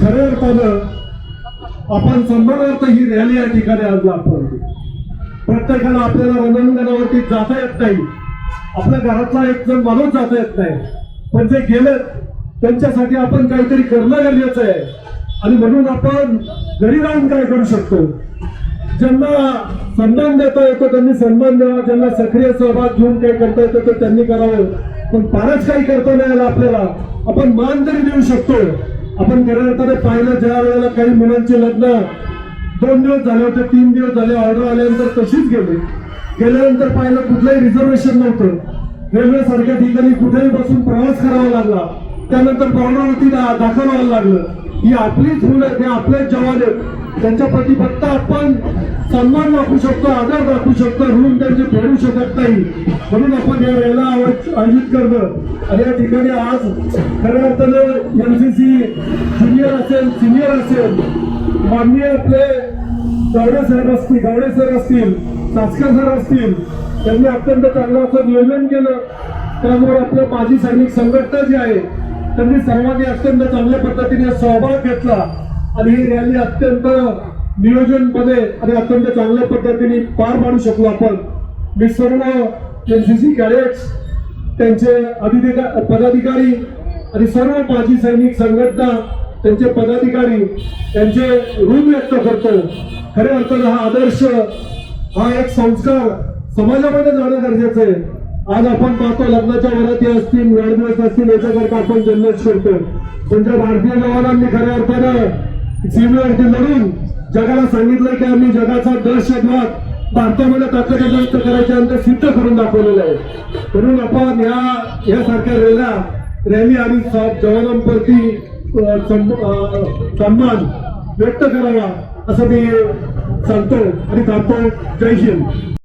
खऱ्या अर्थानं आपण सन्मानार्थ ही रॅली या ठिकाणी आज आपण प्रत्येकाला आपल्याला रणांगणावरती जाता येत नाही. आपल्या घरातला एक जण माणूस जाता येत नाही. पण जे गेले त्यांच्यासाठी आपण काहीतरी करणं गरजेचं आहे. आणि म्हणून आपण घरी राहून काय करू शकतो? ज्यांना सन्मान देता येतो त्यांनी सन्मान द्यावा. ज्यांना सक्रिय सहभाग घेऊन काय करता येतं तर त्यांनी करावं. पण फारच काही करता नाही आलं आपल्याला. आपण मान तरी देऊ शकतो. आपण खऱ्या पाहिलं ज्या वेळेला काही मुलांचे लग्न दोन दिवस झाले होते तीन दिवस झाले ऑर्डर आल्यानंतर तशीच गेले. गेल्यानंतर पाहिलं कुठलंही रिझर्वेशन नव्हतं. रेल्वे सारख्या ठिकाणी कुठेही बसून प्रवास करावा लागला. त्यानंतर बॉर्डरवरती दाखवायला लागलं. ही आपलीच मुलं आहेत, हे आपलेच जवान आहेत. त्यांच्या प्रति फक्त आपण सन्मान दाखवू शकतो आदर दाखवू शकतो ऋण त्यांचे फेडू शकत नाही. म्हणून आपण या वेळेला आयोजित करणं. आणि या ठिकाणी आज खऱ्या अर्थानं सी ज्युनियर असेल सिनियर असेल माननीय आपले गावडे साहेब असतील गावडे सर असतील सासकर सर असतील त्यांनी अत्यंत चांगलं असं नियोजन केलं. त्यामुळे आपल्या माजी सैनिक संघटना जी आहे त्यांनी सर्वांनी अत्यंत चांगल्या पद्धतीने सहभाग घेतला. आणि ही रॅली अत्यंत नियोजनमध्ये आणि अत्यंत चांगल्या पद्धतीने पार पाडू शकलो आपण. मी सर्व एनसीसी कॅडेट्स त्यांचे अधिका पदाधिकारी आणि सर्व माजी सैनिक संघटना त्यांचे पदाधिकारी त्यांचे ऋण व्यक्त करतो. खऱ्या अर्थानं हा आदर्श हा एक संस्कार समाजामध्ये जाणं गरजेचं आहे. आज आपण पाहतो लग्नाच्या वराती असतील वाढदिवस असतील याच्याकरता आपण जल्लोष करतो पण म्हणजे ज्या भारतीय जवानांनी खऱ्या अर्थानं सीमेवरती लढून जगाला सांगितलं की आम्ही जगाचा दहशतवाद भारतामध्ये ताकदीनंत करायचे अंतर सिद्ध करून दाखवलेलं आहे. म्हणून आपण या यासारख्या रेला रॅली आणि जवानांप्रती सन्मान व्यक्त करावा असं मी सांगतो आणि थांबतो जय हिंद.